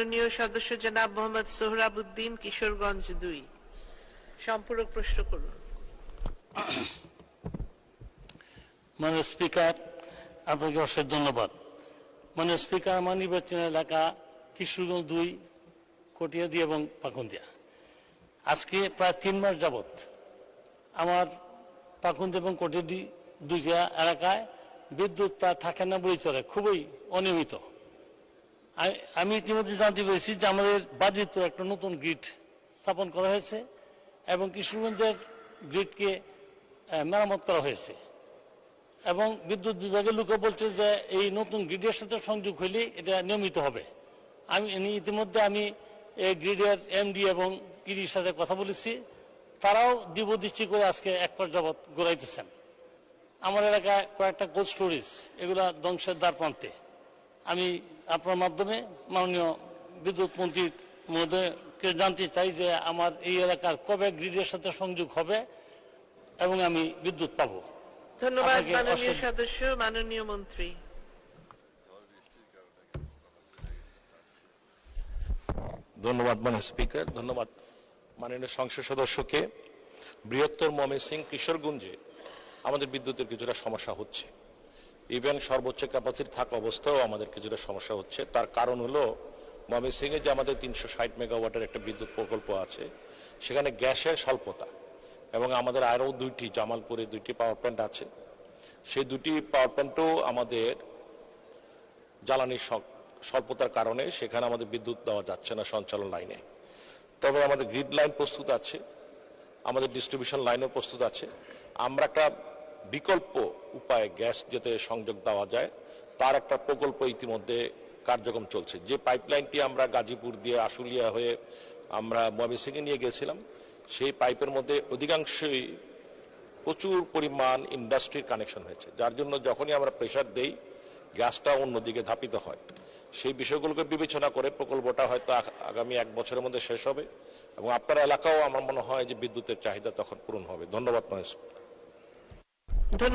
মাননীয় সদস্য জনাব মোহাম্মদ সোহরাবুদ্দিন কিশোরগঞ্জ দুই। সম্পূরক প্রশ্ন করুন। মাননীয় স্পিকার, আপনাকে অশেষ ধন্যবাদ। মাননীয় স্পিকার আমার নির্বাচন এলাকা, কিশোরগঞ্জ দুই, কটিয়াদি এবং পাকুন্দিয়া। আজকে প্রায় তিন মাস যাবৎ আমার পাকুন্দি এবং কটিয়াদি দুইটা এলাকায় বিদ্যুৎ প্রায় থাকে না বলে চলে, খুবই অনিয়মিত। আমি ইতিমধ্যে জানতে পেরেছি যে আমাদের বাজিতপুর একটা নতুন গ্রিড স্থাপন করা হয়েছে এবং কিশোরগঞ্জের গ্রিডকে মেরামত করা হয়েছে। এবং বিদ্যুৎ বিভাগের লোকও বলছে যে এই নতুন গ্রিডের সাথে সংযোগ হইলে এটা নিয়মিত হবে। আমি ইতিমধ্যে আমি এই গ্রিডের এমডি এবং কিরির সাথে কথা বলেছি। তারাও দিব দিচ্ছি করে আজকে এক পর যাবৎ গড়াইতেছেন আমার এলাকায় কয়েকটা কোল্ড স্টোরেজ এগুলা ধ্বংসের দ্বার প্রান্তে। আমি আপনার মাধ্যমে মাননীয় বিদ্যুৎ মন্ত্রী মহোদয়কে জানতে চাই যে আমার এই এলাকার কবে গ্রিডের সাথে সংযোগ হবে এবং আমি বিদ্যুৎ পাবো। ধন্যবাদ মাননীয় সদস্য মাননীয় মন্ত্রী। ধন্যবাদ মাননীয় স্পিকার। ধন্যবাদ মাননীয় সংসদ সদস্যকে। বৃহত্তর ময়মনসিং কিশোরগঞ্জে আমাদের বিদ্যুতের কিছুটা সমস্যা হচ্ছে। ইভেন সর্বোচ্চ ক্যাপাসিটি থাকা অবস্থাও আমাদের কিছুটা সমস্যা হচ্ছে। তার কারণ হলো ময়মনসিংহে যে আমাদের তিনশো ষাট মেগাওয়াটের একটা বিদ্যুৎ প্রকল্প আছে, সেখানে গ্যাসের স্বল্পতা এবং আমাদের আরও দুইটি, জামালপুরে দুইটি পাওয়ার প্ল্যান্ট আছে। সেই দুটি পাওয়ার প্ল্যান্টও আমাদের জ্বালানির স্বল্পতার কারণে সেখানে আমাদের বিদ্যুৎ দেওয়া যাচ্ছে না সঞ্চালন লাইনে। তবে আমাদের গ্রিড লাইন প্রস্তুত আছে, আমাদের ডিস্ট্রিবিউশন লাইনও প্রস্তুত আছে। আমরা একটা বিকল্প উপায়ে গ্যাস যাতে সংযোগ দেওয়া যায়, তার একটা প্রকল্প ইতিমধ্যে কার্যক্রম চলছে। যে পাইপলাইনটি আমরা গাজীপুর দিয়ে আশুলিয়া হয়ে আমরা ময়মনসিংহে নিয়ে গেছিলাম, সেই পাইপের মধ্যে অধিকাংশই প্রচুর পরিমাণ ইন্ডাস্ট্রির কানেকশন হয়েছে। যার জন্য যখনই আমরা প্রেশার দেই, গ্যাসটা অন্যদিকে ধাপিত হয়। সেই বিষয়গুলোকে বিবেচনা করে প্রকল্পটা হয়তো আগামী এক বছরের মধ্যে শেষ হবে এবং আপনার এলাকাও আমার মনে হয় যে বিদ্যুতের চাহিদা তখন পূরণ হবে। ধন্যবাদ মহেশ। ধন্যবাদ